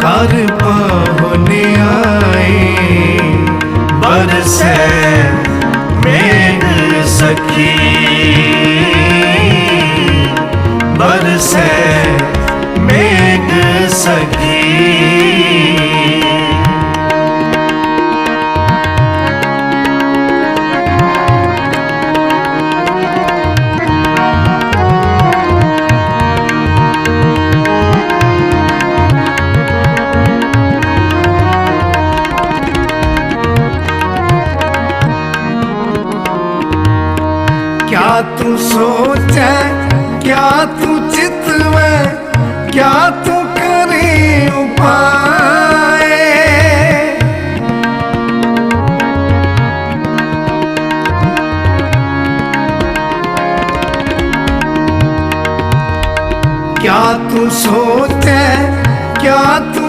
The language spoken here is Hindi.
ਕਰ ਪਾਹੁਨੇ ਆਏ। ਬਰਸੈ ਮੇਘ ਸਖੀ। ਬਰਸੈ क्या तू सोच क्या तू चितवे क्या तू करे उपाय क्या तू सोच क्या तू